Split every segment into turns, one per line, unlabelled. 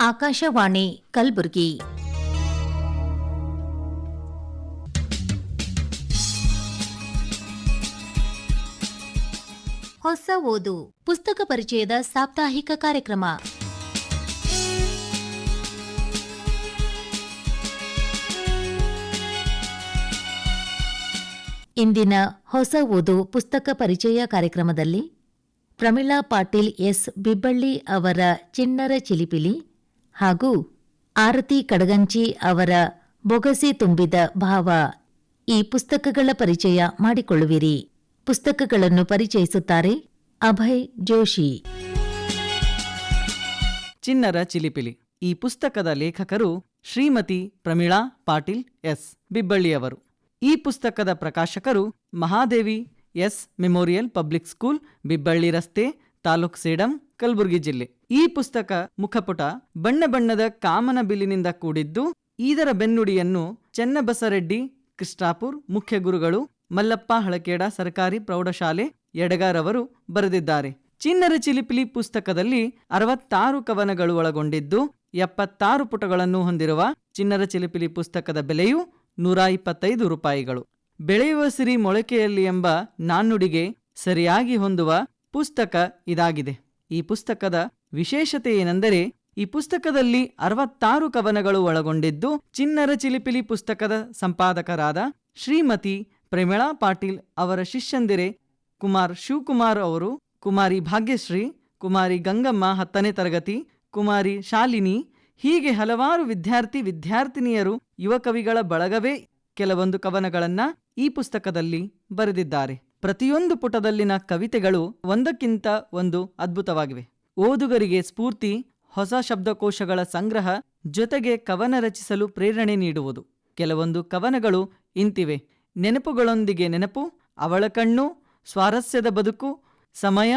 ಆಕಾಶವಾಣಿ, ಕಲಬುರಗಿ. ಹೊಸ ಓದು, ಪುಸ್ತಕ ಪರಿಚಯದ ಸಾಪ್ತಾಹಿಕ ಕಾರ್ಯಕ್ರಮ. ಇಂದಿನ ಹೊಸ ಓದು, ಪುಸ್ತಕ ಪರಿಚಯ ಕಾರ್ಯಕ್ರಮದಲ್ಲಿ ಪ್ರಮಿಳಾ ಪಾಟೀಲ್ ಎಸ್. ಬಿಬ್ಬಳ್ಳಿ ಅವರ ಚಿಣ್ಣರ ಚಿಲಿಪಿಲಿ ಹಾಗೂ ಆರತಿ ಕಡಗಂಚಿ ಅವರ ಬೊಗಸೆ ತುಂಬಿದ ಭಾವ ಈ ಪುಸ್ತಕಗಳ ಪರಿಚಯ ಮಾಡಿಕೊಳ್ಳುವಿರಿ. ಪುಸ್ತಕಗಳನ್ನು ಪರಿಚಯಿಸುತ್ತಾರೆ ಅಭಯ್ ಜೋಶಿ.
ಚಿನ್ನರ ಚಿಲಿಪಿಲಿ. ಈ ಪುಸ್ತಕದ ಲೇಖಕರು ಶ್ರೀಮತಿ ಪ್ರಮೀಳಾ ಪಾಟೀಲ್ ಎಸ್. ಬಿಬ್ಬಳ್ಳಿಯವರು. ಈ ಪುಸ್ತಕದ ಪ್ರಕಾಶಕರು Mahadevi S. Memorial public school, Bibballi ರಸ್ತೆ, ತಾಲೂಕ್ ಸೇಡಂ ಕಲಬುರಗಿ ಜಿಲ್ಲೆ. ಈ ಪುಸ್ತಕ ಮುಖಪುಟ ಬಣ್ಣ ಬಣ್ಣದ ಕಾಮನ ಬಿಲ್ಲಿನಿಂದ ಕೂಡಿದ್ದು ಇದರ ಬೆನ್ನುಡಿಯನ್ನು ಚೆನ್ನಬಸರೆಡ್ಡಿ, ಕೃಷ್ಣಾಪುರ್, ಮುಖ್ಯ ಗುರುಗಳು, ಮಲ್ಲಪ್ಪ ಹಳಕೇಡ ಸರ್ಕಾರಿ ಪ್ರೌಢಶಾಲೆ ಯಡಗಾರವರು ಬರೆದಿದ್ದಾರೆ. ಚಿನ್ನರ ಚಿಲಿಪಿಲಿ ಪುಸ್ತಕದಲ್ಲಿ ಅರವತ್ತಾರು ಕವನಗಳು ಒಳಗೊಂಡಿದ್ದು, ಎಪ್ಪತ್ತಾರು ಪುಟಗಳನ್ನು ಹೊಂದಿರುವ ಚಿನ್ನರ ಚಿಲಿಪಿಲಿ ಪುಸ್ತಕದ ಬೆಲೆಯು ನೂರ ಇಪ್ಪತ್ತೈದು ರೂಪಾಯಿಗಳು. ಬೆಳೆಯುವ ಸಿರಿ ಮೊಳಕೆಯಲ್ಲಿ ಎಂಬ ನಾಣ್ಣುಡಿಗೆ ಸರಿಯಾಗಿ ಹೊಂದುವ ಪುಸ್ತಕ ಇದಾಗಿದೆ. ಈ ಪುಸ್ತಕದ ವಿಶೇಷತೆ ಏನೆಂದರೆ, ಈ ಪುಸ್ತಕದಲ್ಲಿ ಅರವತ್ತಾರು ಕವನಗಳು ಒಳಗೊಂಡಿದ್ದು ಚಿನ್ನರ ಚಿಲಿಪಿಲಿ ಪುಸ್ತಕದ ಸಂಪಾದಕರಾದ ಶ್ರೀಮತಿ ಪ್ರೇಮಳಾ ಪಾಟೀಲ್ ಅವರ ಶಿಷ್ಯಂದಿರೆ ಕುಮಾರ್ ಶಿವಕುಮಾರ್ ಅವರು, ಕುಮಾರಿ ಭಾಗ್ಯಶ್ರೀ, ಕುಮಾರಿ ಗಂಗಮ್ಮ ಹತ್ತನೇ ತರಗತಿ, ಕುಮಾರಿ ಶಾಲಿನಿ, ಹೀಗೆ ಹಲವಾರು ವಿದ್ಯಾರ್ಥಿ ವಿದ್ಯಾರ್ಥಿನಿಯರು, ಯುವಕವಿಗಳ ಬಳಗವೇ ಕೆಲವೊಂದು ಕವನಗಳನ್ನ ಈ ಪುಸ್ತಕದಲ್ಲಿ ಬರೆದಿದ್ದಾರೆ. ಪ್ರತಿಯೊಂದು ಪುಟದಲ್ಲಿನ ಕವಿತೆಗಳು ಒಂದಕ್ಕಿಂತ ಒಂದು ಅದ್ಭುತವಾಗಿವೆ. ಓದುಗರಿಗೆ ಸ್ಫೂರ್ತಿ, ಹೊಸ ಶಬ್ದಕೋಶಗಳ ಸಂಗ್ರಹ, ಜೊತೆಗೆ ಕವನ ರಚಿಸಲು ಪ್ರೇರಣೆ ನೀಡುವುದು. ಕೆಲವೊಂದು ಕವನಗಳು ಇಂತಿವೆ. ನೆನಪುಗಳೊಂದಿಗೆ ನೆನಪು, ಅವಳ ಕಣ್ಣು, ಸ್ವಾರಸ್ಯದ ಬದುಕು, ಸಮಯ,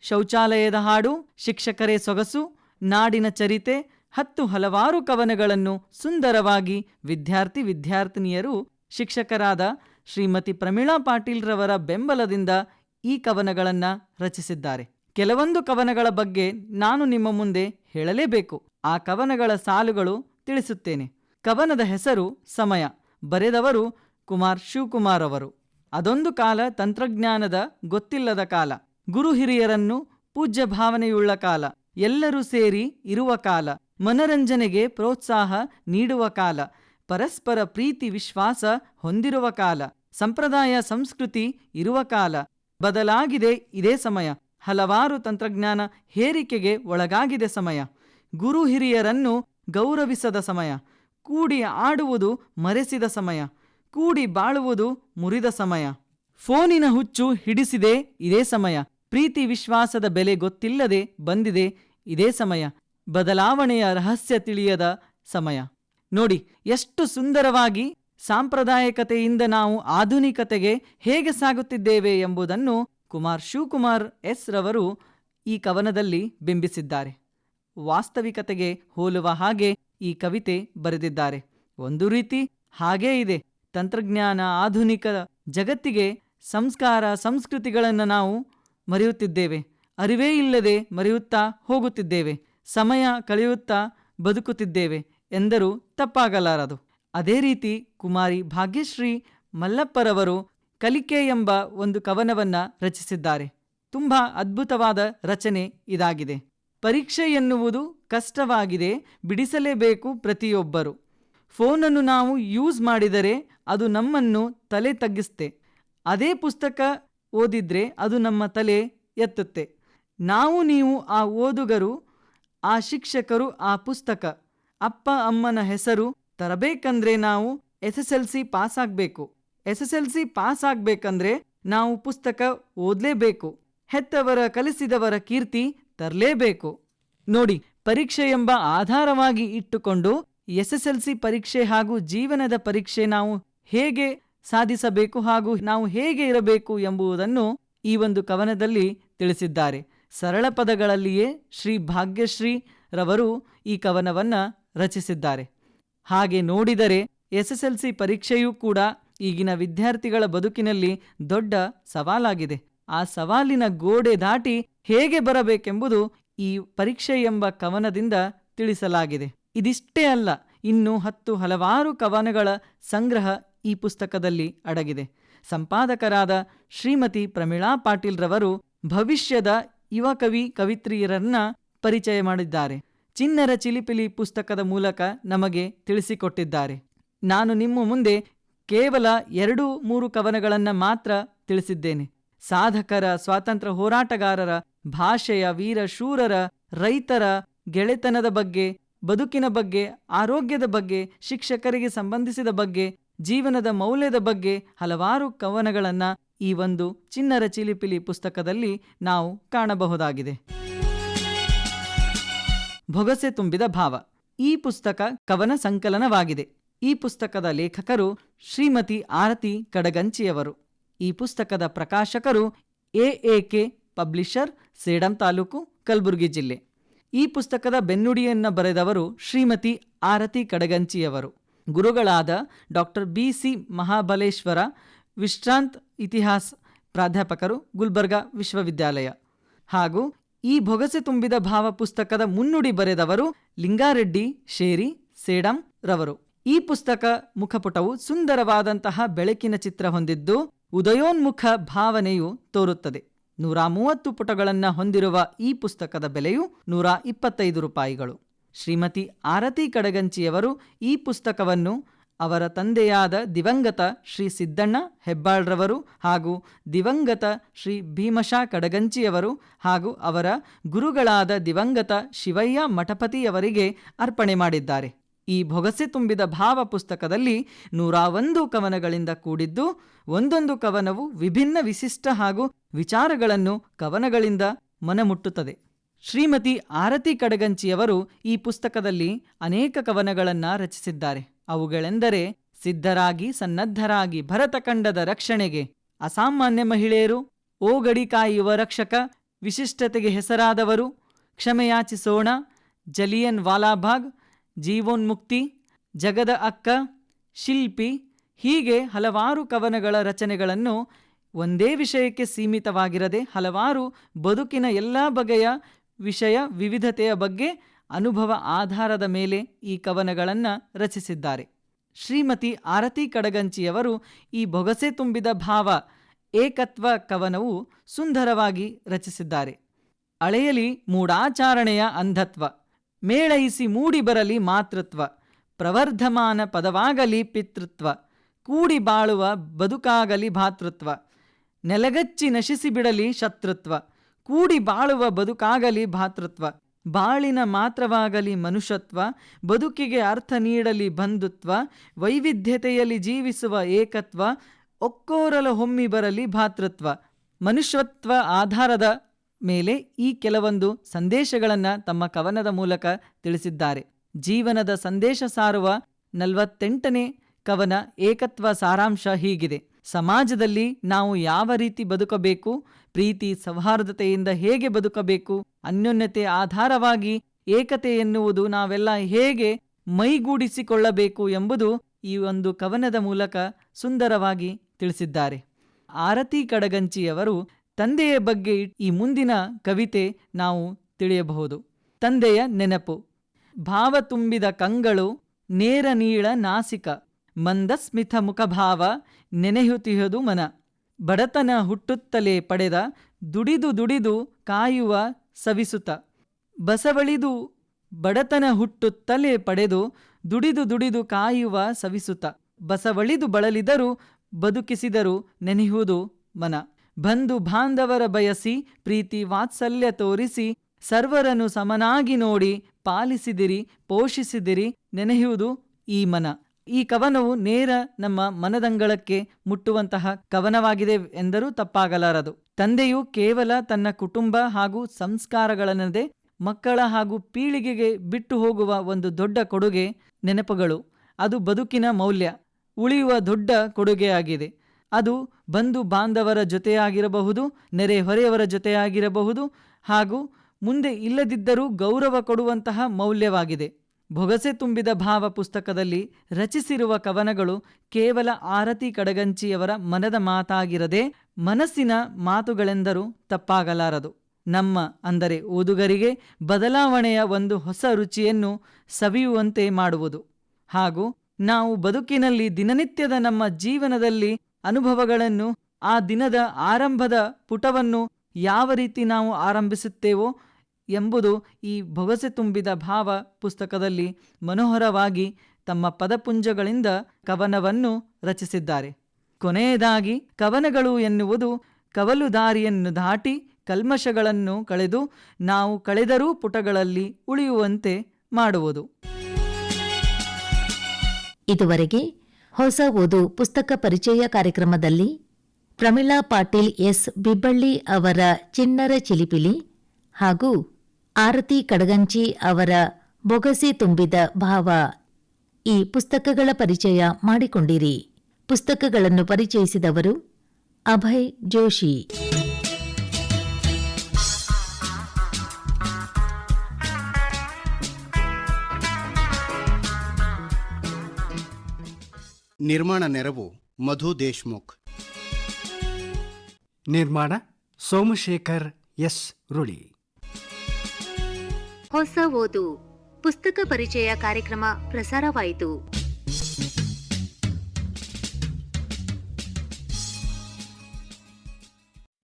ಶೌಚಾಲಯದ ಹಾಡು, ಶಿಕ್ಷಕರೇ ಸೊಗಸು, ನಾಡಿನ ಚರಿತೆ, ಹತ್ತು ಹಲವಾರು ಕವನಗಳನ್ನು ಸುಂದರವಾಗಿ ವಿದ್ಯಾರ್ಥಿ ವಿದ್ಯಾರ್ಥಿನಿಯರು ಶಿಕ್ಷಕರಾದ ಶ್ರೀಮತಿ ಪ್ರಮೀಳಾ ಪಾಟೀಲ್ರವರ ಬೆಂಬಲದಿಂದ ಈ ಕವನಗಳನ್ನು ರಚಿಸಿದ್ದಾರೆ. ಕೆಲವೊಂದು ಕವನಗಳ ಬಗ್ಗೆ ನಾನು ನಿಮ್ಮ ಮುಂದೆ ಹೇಳಲೇಬೇಕು. ಆ ಕವನಗಳ ಸಾಲುಗಳು ತಿಳಿಸುತ್ತೇನೆ. ಕವನದ ಹೆಸರು ಸಮಯ. ಬರೆದವರು ಕುಮಾರ್ ಶಿವಕುಮಾರ್ ಅವರು. ಅದೊಂದು ಕಾಲ ತಂತ್ರಜ್ಞಾನದ ಗೊತ್ತಿಲ್ಲದ ಕಾಲ. ಗುರು ಹಿರಿಯರನ್ನು ಪೂಜ್ಯ ಭಾವನೆಯುಳ್ಳ ಕಾಲ. ಎಲ್ಲರೂ ಸೇರಿ ಇರುವ ಕಾಲ. ಮನರಂಜನೆಗೆ ಪ್ರೋತ್ಸಾಹ ನೀಡುವ ಕಾಲ. ಪರಸ್ಪರ ಪ್ರೀತಿ ವಿಶ್ವಾಸ ಹೊಂದಿರುವ ಕಾಲ, ಸಂಪ್ರದಾಯ, ಸಂಸ್ಕೃತಿ ಇರುವ ಕಾಲ. ಬದಲಾಗಿದೆ ಇದೇ ಸಮಯ. ಹಲವಾರು ತಂತ್ರಜ್ಞಾನ ಹೇರಿಕೆಗೆ ಒಳಗಾಗಿದೆ ಸಮಯ. ಗುರು ಹಿರಿಯರನ್ನು ಗೌರವಿಸದ ಸಮಯ. ಕೂಡಿ ಆಡುವುದು ಮರೆಸಿದ ಸಮಯ. ಕೂಡಿ ಬಾಳುವುದು ಮುರಿದ ಸಮಯ. ಫೋನಿನ ಹುಚ್ಚು ಹಿಡಿಸಿದೆ ಇದೇ ಸಮಯ. ಪ್ರೀತಿ ವಿಶ್ವಾಸದ ಬೆಲೆ ಗೊತ್ತಿಲ್ಲದೆ ಬಂದಿದೆ ಇದೇ ಸಮಯ. ಬದಲಾವಣೆಯ ರಹಸ್ಯ ತಿಳಿಯದ ಸಮಯ. ನೋಡಿ, ಎಷ್ಟು ಸುಂದರವಾಗಿ ಸಾಂಪ್ರದಾಯಿಕತೆಯಿಂದ ನಾವು ಆಧುನಿಕತೆಗೆ ಹೇಗೆ ಸಾಗುತ್ತಿದ್ದೇವೆ ಎಂಬುದನ್ನು ಕುಮಾರ್ ಶಿವಕುಮಾರ್ ಎಸ್ ರವರು ಈ ಕವನದಲ್ಲಿ ಬಿಂಬಿಸಿದ್ದಾರೆ. ವಾಸ್ತವಿಕತೆಗೆ ಹೋಲುವ ಹಾಗೆ ಈ ಕವಿತೆ ಬರೆದಿದ್ದಾರೆ. ಒಂದು ರೀತಿ ಹಾಗೇ ಇದೆ. ತಂತ್ರಜ್ಞಾನ ಆಧುನಿಕ ಜಗತ್ತಿಗೆ ಸಂಸ್ಕಾರ, ಸಂಸ್ಕೃತಿಗಳನ್ನು ನಾವು ಮರೆಯುತ್ತಿದ್ದೇವೆ. ಅರಿವೇ ಇಲ್ಲದೆ ಮರೆಯುತ್ತಾ ಹೋಗುತ್ತಿದ್ದೇವೆ. ಸಮಯ ಕಳೆಯುತ್ತಾ ಬದುಕುತ್ತಿದ್ದೇವೆ. ಎಂದರೂ ತಪ್ಪಾಗಲಾರದು. ಅದೇ ರೀತಿ ಕುಮಾರಿ ಭಾಗ್ಯಶ್ರೀ ಮಲ್ಲಪ್ಪರವರು ಕಲಿಕೆ ಎಂಬ ಒಂದು ಕವನವನ್ನ ರಚಿಸಿದ್ದಾರೆ. ತುಂಬ ಅದ್ಭುತವಾದ ರಚನೆ ಇದಾಗಿದೆ. ಪರೀಕ್ಷೆ ಎನ್ನುವುದು ಕಷ್ಟವಾಗಿದೆ, ಬಿಡಿಸಲೇಬೇಕು ಪ್ರತಿಯೊಬ್ಬರು. ಫೋನನ್ನು ನಾವು ಯೂಸ್ ಮಾಡಿದರೆ ಅದು ನಮ್ಮನ್ನು ತಲೆ ತಗ್ಗಿಸುತ್ತೆ. ಅದೇ ಪುಸ್ತಕ ಓದಿದ್ರೆ ಅದು ನಮ್ಮ ತಲೆ ಎತ್ತುತ್ತೆ. ನಾವು ನೀವು ಆ ಓದುಗರು, ಆ ಶಿಕ್ಷಕರು ಆ ಪುಸ್ತಕ ಅಪ್ಪ ಅಮ್ಮನ ಹೆಸರು ತರಬೇಕಂದ್ರೆ ನಾವು S S L C pass ಆಗಬೇಕು S S L C pass ಆಗಬೇಕಂದ್ರೆ ನಾವು ಪುಸ್ತಕ ಓದಲೇಬೇಕು. ಹೆತ್ತವರ ಕಲಿಸಿದವರ ಕೀರ್ತಿ ತರಲೇಬೇಕು. ನೋಡಿ, ಪರೀಕ್ಷೆ ಎಂಬ ಆಧಾರವಾಗಿ ಇಟ್ಟುಕೊಂಡು ಎಸ್ ಎಸ್ ಎಲ್ ಸಿ ಪರೀಕ್ಷೆ ಹಾಗೂ ಜೀವನದ ಪರೀಕ್ಷೆ ನಾವು ಹೇಗೆ ಸಾಧಿಸಬೇಕು ಹಾಗೂ ನಾವು ಹೇಗೆ ಇರಬೇಕು ಎಂಬುದನ್ನು ಈ ಒಂದು ಕವನದಲ್ಲಿ ತಿಳಿಸಿದ್ದಾರೆ. ಸರಳ ಪದಗಳಲ್ಲಿಯೇ ಶ್ರೀ ಭಾಗ್ಯಶ್ರೀ ರವರು ಈ ಕವನವನ್ನ ರಚಿಸಿದ್ದಾರೆ. ಹಾಗೆ ನೋಡಿದರೆ ಎಸ್ ಪರೀಕ್ಷೆಯೂ ಕೂಡ ಈಗಿನ ವಿದ್ಯಾರ್ಥಿಗಳ ಬದುಕಿನಲ್ಲಿ ದೊಡ್ಡ ಸವಾಲಾಗಿದೆ. ಆ ಸವಾಲಿನ ಗೋಡೆ ದಾಟಿ ಹೇಗೆ ಬರಬೇಕೆಂಬುದು ಈ ಪರೀಕ್ಷೆ ಎಂಬ ಕವನದಿಂದ ತಿಳಿಸಲಾಗಿದೆ. ಇದಿಷ್ಟೇ ಅಲ್ಲ, ಇನ್ನು ಹತ್ತು ಹಲವಾರು ಕವನಗಳ ಸಂಗ್ರಹ ಈ ಪುಸ್ತಕದಲ್ಲಿ ಅಡಗಿದೆ. ಸಂಪಾದಕರಾದ ಶ್ರೀಮತಿ ಪ್ರಮೀಳಾ ಪಾಟೀಲ್ರವರು ಭವಿಷ್ಯದ ಯುವ ಕವಿ ಕವಿತ್ರಿಯರನ್ನ ಪರಿಚಯ ಮಾಡಿದ್ದಾರೆ. ಚಿನ್ನರ ಚಿಲಿಪಿಲಿ ಪುಸ್ತಕದ ಮೂಲಕ ನಮಗೆ ತಿಳಿಸಿಕೊಟ್ಟಿದ್ದಾರೆ. ನಾನು ನಿಮ್ಮ ಮುಂದೆ ಕೇವಲ ಎರಡು ಮೂರು ಕವನಗಳನ್ನು ಮಾತ್ರ ತಿಳಿಸಿದ್ದೇನೆ. ಸಾಧಕರ ಸ್ವಾತಂತ್ರ್ಯ ಹೋರಾಟಗಾರರ, ಭಾಷೆಯ ವೀರ ಶೂರರ, ರೈತರ ಗೆಳೆತನದ ಬಗ್ಗೆ, ಬದುಕಿನ ಬಗ್ಗೆ, ಆರೋಗ್ಯದ ಬಗ್ಗೆ, ಶಿಕ್ಷಕರಿಗೆ ಸಂಬಂಧಿಸಿದ ಬಗ್ಗೆ, ಜೀವನದ ಮೌಲ್ಯದ ಬಗ್ಗೆ ಹಲವಾರು ಕವನಗಳನ್ನು ಈ ಒಂದು ಚಿನ್ನರ ಚಿಲಿಪಿಲಿ ಪುಸ್ತಕದಲ್ಲಿ ನಾವು ಕಾಣಬಹುದಾಗಿದೆ. ಭೊಗಸೆ ತುಂಬಿದ ಭಾವ. ಈ ಪುಸ್ತಕ ಕವನ ಸಂಕಲನವಾಗಿದೆ. ಈ ಪುಸ್ತಕದ ಲೇಖಕರು ಶ್ರೀಮತಿ ಆರತಿ ಕಡಗಂಚಿಯವರು. ಈ ಪುಸ್ತಕದ ಪ್ರಕಾಶಕರು ಎಎಕೆ ಪಬ್ಲಿಷರ್, ಸೇಡಂ ತಾಲೂಕು, ಕಲಬುರಗಿ ಜಿಲ್ಲೆ. ಈ ಪುಸ್ತಕದ ಬೆನ್ನುಡಿಯನ್ನು ಬರೆದವರು ಶ್ರೀಮತಿ ಆರತಿ ಕಡಗಂಚಿಯವರು. ಗುರುಗಳಾದ ಡಾಕ್ಟರ್ ಬಿ ಸಿ ಮಹಾಬಲೇಶ್ವರ, ವಿಶ್ರಾಂತ್ ಇತಿಹಾಸ್ ಪ್ರಾಧ್ಯಾಪಕರು, ಗುಲ್ಬರ್ಗಾ ವಿಶ್ವವಿದ್ಯಾಲಯ. ಹಾಗೂ ಈ ಭೊಗಸೆ ತುಂಬಿದ ಭಾವ ಪುಸ್ತಕದ ಮುನ್ನುಡಿ ಬರೆದವರು ಲಿಂಗಾರೆಡ್ಡಿ, ಶೇರಿ, ಸೇಡಂ ರವರು. ಈ ಪುಸ್ತಕ ಮುಖಪುಟವು ಸುಂದರವಾದಂತಹ ಬೆಳಕಿನ ಚಿತ್ರ ಹೊಂದಿದ್ದು, ಉದಯೋನ್ಮುಖ ಭಾವನೆಯು ತೋರುತ್ತದೆ. ನೂರ ಮೂವತ್ತು ಪುಟಗಳನ್ನು ಹೊಂದಿರುವ ಈ ಪುಸ್ತಕದ ಬೆಲೆಯು ನೂರ ಇಪ್ಪತ್ತೈದು ರೂಪಾಯಿಗಳು. ಶ್ರೀಮತಿ ಆರತಿ ಕಡಗಂಚಿಯವರು ಈ ಪುಸ್ತಕವನ್ನು ಅವರ ತಂದೆಯಾದ ದಿವಂಗತ ಶ್ರೀ ಸಿದ್ದಣ್ಣ ಹೆಬ್ಬಾಳ್ರವರು ಹಾಗೂ ದಿವಂಗತ ಶ್ರೀ ಭೀಮಶಾ ಕಡಗಂಚಿಯವರು ಹಾಗೂ ಅವರ ಗುರುಗಳಾದ ದಿವಂಗತ ಶಿವಯ್ಯ ಮಠಪತಿಯವರಿಗೆ ಅರ್ಪಣೆ ಮಾಡಿದ್ದಾರೆ. ಈ ಭೊಗಸೆ ತುಂಬಿದ ಭಾವ ಪುಸ್ತಕದಲ್ಲಿ ನೂರ ಒಂದು ಕವನಗಳಿಂದ ಕೂಡಿದ್ದು, ಒಂದೊಂದು ಕವನವು ವಿಭಿನ್ನ ವಿಶಿಷ್ಟ ಹಾಗೂ ವಿಚಾರಗಳನ್ನು ಕವನಗಳಿಂದ ಮನಮುಟ್ಟುತ್ತದೆ. ಶ್ರೀಮತಿ ಆರತಿ ಕಡಗಂಚಿಯವರು ಈ ಪುಸ್ತಕದಲ್ಲಿ ಅನೇಕ ಕವನಗಳನ್ನು ರಚಿಸಿದ್ದಾರೆ. ಅವುಗಳೆಂದರೆ ಸಿದ್ಧರಾಗಿ ಸನ್ನದ್ಧರಾಗಿ ಭರತಖಂಡದ ರಕ್ಷಣೆಗೆ. ಅಸಾಮಾನ್ಯ ಮಹಿಳೆಯರು, ಓ ಗಡಿ ಕಾಯುವ ರಕ್ಷಕ, ವಿಶಿಷ್ಟತೆಗೆ ಹೆಸರಾದವರು, ಕ್ಷಮೆಯಾಚಿಸೋಣ, ಜಲಿಯನ್ ವಾಲಾಭಾಗ್, ಜೀವೋನ್ಮುಕ್ತಿ, ಜಗದ ಅಕ್ಕ, ಶಿಲ್ಪಿ, ಹೀಗೆ ಹಲವಾರು ಕವನಗಳ ರಚನೆಗಳನ್ನು ಒಂದೇ ವಿಷಯಕ್ಕೆ ಸೀಮಿತವಾಗಿರದೆ ಹಲವಾರು ಬದುಕಿನ ಎಲ್ಲ ಬಗೆಯ ವಿಷಯ ವಿವಿಧತೆಯ ಬಗ್ಗೆ ಅನುಭವ ಆಧಾರದ ಮೇಲೆ ಈ ಕವನಗಳನ್ನು ರಚಿಸಿದ್ದಾರೆ. ಶ್ರೀಮತಿ ಆರತಿ ಕಡಗಂಚಿಯವರು ಈ ಬೊಗಸೆ ತುಂಬಿದ ಭಾವ, ಏಕತ್ವ ಕವನವು ಸುಂದರವಾಗಿ ರಚಿಸಿದ್ದಾರೆ. ಅಳೆಯಲಿ ಮೂಡಾಚಾರಣೆಯ ಅಂಧತ್ವ, ಮೇಳೈಸಿ ಮೂಡಿ ಬರಲಿ ಮಾತೃತ್ವ, ಪ್ರವರ್ಧಮಾನ ಪದವಾಗಲಿ ಪಿತೃತ್ವ, ಕೂಡಿ ಬಾಳುವ ಬದುಕಾಗಲಿ ಭಾತೃತ್ವ, ನೆಲಗಚ್ಚಿ ನಶಿಸಿಬಿಡಲಿ ಶತ್ರುತ್ವ, ಕೂಡಿ ಬಾಳುವ ಬದುಕಾಗಲಿ ಭಾತೃತ್ವ ಬಾಳಿನ ಮಾತ್ರವಾಗಲಿ ಮನುಷ್ಯತ್ವ, ಬದುಕಿಗೆ ಅರ್ಥ ನೀಡಲಿ ಬಂಧುತ್ವ, ವೈವಿಧ್ಯತೆಯಲ್ಲಿ ಜೀವಿಸುವ ಏಕತ್ವ, ಒಕ್ಕೋರಲ ಹೊಮ್ಮಿ ಬರಲಿ ಭಾತೃತ್ವ. ಮನುಷ್ಯತ್ವ ಆಧಾರದ ಮೇಲೆ ಈ ಕೆಲವೊಂದು ಸಂದೇಶಗಳನ್ನು ತಮ್ಮ ಕವನದ ಮೂಲಕ ತಿಳಿಸಿದ್ದಾರೆ. ಜೀವನದ ಸಂದೇಶ ಸಾರುವ ನಲವತ್ತೆಂಟನೇ ಕವನ ಏಕತ್ವ ಸಾರಾಂಶ ಹೀಗಿದೆ. ಸಮಾಜದಲ್ಲಿ ನಾವು ಯಾವ ರೀತಿ ಬದುಕಬೇಕು, ಪ್ರೀತಿ ಸೌಹಾರ್ದತೆಯಿಂದ ಹೇಗೆ ಬದುಕಬೇಕು ಅನ್ಯೋನ್ಯತೆ ಆಧಾರವಾಗಿ ಏಕತೆ ಎನ್ನುವುದು ನಾವೆಲ್ಲ ಹೇಗೆ ಮೈಗೂಡಿಸಿಕೊಳ್ಳಬೇಕು ಎಂಬುದು ಈ ಒಂದು ಕವನದ ಮೂಲಕ ಸುಂದರವಾಗಿ ತಿಳಿಸಿದ್ದಾರೆ. ಆರತಿ ಕಡಗಂಚಿಯವರು ತಂದೆಯ ಬಗ್ಗೆ ಈ ಮುಂದಿನ ಕವಿತೆ ನಾವು ತಿಳಿಯಬಹುದು. ತಂದೆಯ ನೆನಪು. ಭಾವ ತುಂಬಿದ ಕಂಗಳು, ನೇರ ನೀಳ ನಾಸಿಕ, ಮಂದಸ್ಮಿತ ಮುಖಭಾವ ನೆನೆಹುತಿಹದು ಮನ. ಬಡತನ ಹುಟ್ಟುತ್ತಲೇ ಪಡೆದ, ದುಡಿದು ದುಡಿದು ಕಾಯುವ ಸವಿಸುತ ಬಸವಳಿದು ಬಡತನ ಹುಟ್ಟುತ್ತಲೇ ಪಡೆದು ದುಡಿದು ದುಡಿದು ಕಾಯುವ ಸವಿಸುತ ಬಸವಳಿದು ಬಳಲಿದರು, ಬದುಕಿಸಿದರು ನೆನೆಯುವುದು ಮನ. ಬಂಧು ಬಾಂಧವರ ಬಯಸಿ ಪ್ರೀತಿ ವಾತ್ಸಲ್ಯ ತೋರಿಸಿ ಸರ್ವರನ್ನು ಸಮನಾಗಿ ನೋಡಿ ಪಾಲಿಸಿದಿರಿ, ಪೋಷಿಸಿದಿರಿ ನೆನೆಯುವುದು ಈ ಮನ. ಈ ಕವನವು ನೇರ ನಮ್ಮ ಮನದಂಗಳಕ್ಕೆ ಮುಟ್ಟುವಂತಹ ಕವನವಾಗಿದೆ ಎಂದರೂ ತಪ್ಪಾಗಲಾರದು. ತಂದೆಯು ಕೇವಲ ತನ್ನ ಕುಟುಂಬ ಹಾಗೂ ಸಂಸ್ಕಾರಗಳನ್ನದೆ ಮಕ್ಕಳ ಹಾಗೂ ಪೀಳಿಗೆಗೆ ಬಿಟ್ಟು ಹೋಗುವ ಒಂದು ದೊಡ್ಡ ಕೊಡುಗೆ ನೆನಪುಗಳು. ಅದು ಬದುಕಿನ ಮೌಲ್ಯ. ಉಳಿಯುವ ದೊಡ್ಡ ಕೊಡುಗೆಯಾಗಿದೆ ಅದು ಬಂಧು ಬಾಂಧವರ ಜೊತೆಯಾಗಿರಬಹುದು ನೆರೆಹೊರೆಯವರ ಜೊತೆಯಾಗಿರಬಹುದು ಹಾಗೂ ಮುಂದೆ ಇಲ್ಲದಿದ್ದರೂ ಗೌರವ ಕೊಡುವಂತಹ ಮೌಲ್ಯವಾಗಿದೆ. ಭೊಗಸೆ ತುಂಬಿದ ಭಾವ ಪುಸ್ತಕದಲ್ಲಿ ರಚಿಸಿರುವ ಕವನಗಳು ಕೇವಲ ಆರತಿ ಕಡಗಂಚಿಯವರ ಮನದ ಮಾತಾಗಿರದೆ ಮನಸ್ಸಿನ ಮಾತುಗಳೆಂದರೂ ತಪ್ಪಾಗಲಾರದು. ನಮ್ಮ, ಅಂದರೆ ಓದುಗರಿಗೆ, ಬದಲಾವಣೆಯ ಒಂದು ಹೊಸ ರುಚಿಯನ್ನು ಸವಿಯುವಂತೆ ಮಾಡುವುದು. ಹಾಗೂ ನಾವು ಬದುಕಿನಲ್ಲಿ ದಿನನಿತ್ಯದ ನಮ್ಮ ಜೀವನದಲ್ಲಿ ಅನುಭವಗಳನ್ನು, ಆ ದಿನದ ಆರಂಭದ ಪುಟವನ್ನು ಯಾವ ರೀತಿ ನಾವು ಆರಂಭಿಸುತ್ತೇವೋ ಎಂಬುದು ಈ ಭೊಗಸೆ ತುಂಬಿದ ಭಾವ ಪುಸ್ತಕದಲ್ಲಿ ಮನೋಹರವಾಗಿ ತಮ್ಮ ಪದಪುಂಜಗಳಿಂದ ಕವನವನ್ನು ರಚಿಸಿದ್ದಾರೆ. ಕೊನೆಯದಾಗಿ, ಕವನಗಳು ಎನ್ನುವುದು ಕವಲು ದಾರಿಯನ್ನು ದಾಟಿ ಕಲ್ಮಶಗಳನ್ನು ಕಳೆದು ನಾವು ಕಳೆದರೂ ಪುಟಗಳಲ್ಲಿ ಉಳಿಯುವಂತೆ ಮಾಡುವುದು.
ಇದುವರೆಗೆ ಹೊಸ ಓದು ಪುಸ್ತಕ ಪರಿಚಯ ಕಾರ್ಯಕ್ರಮದಲ್ಲಿ ಪ್ರಮಿಳಾ ಪಾಟೀಲ್ ಎಸ್. ಬಿಬ್ಬಳ್ಳಿ ಅವರ ಚಿನ್ನರ ಚಿಲಿಪಿಲಿ ಹಾಗೂ ಆರತಿ ಕಡಗಂಚಿ ಅವರ ಬೊಗಸೆ ತುಂಬಿದ ಭಾವ. ಈ ಪುಸ್ತಕಗಳ ಪರಿಚಯ ಮಾಡಿಕೊಂಡಿರಿ. ಪುಸ್ತಕಗಳನ್ನು ಪರಿಚಯಿಸಿದವರು ಅಭಯ್ ಜೋಶಿ.
ನಿರ್ಮಾಣ ನೆರವು ಮಧು ದೇಶ್ಮುಖ್.
ನಿರ್ಮಾಣ ಸೋಮಶೇಖರ್ ಎಸ್. ರುಳಿ.
ಹೊಸ ಓದು. ಪುಸ್ತಕ ಪರಿಚಯ ಕಾರ್ಯಕ್ರಮ ಪ್ರಸಾರವಾಯಿತು.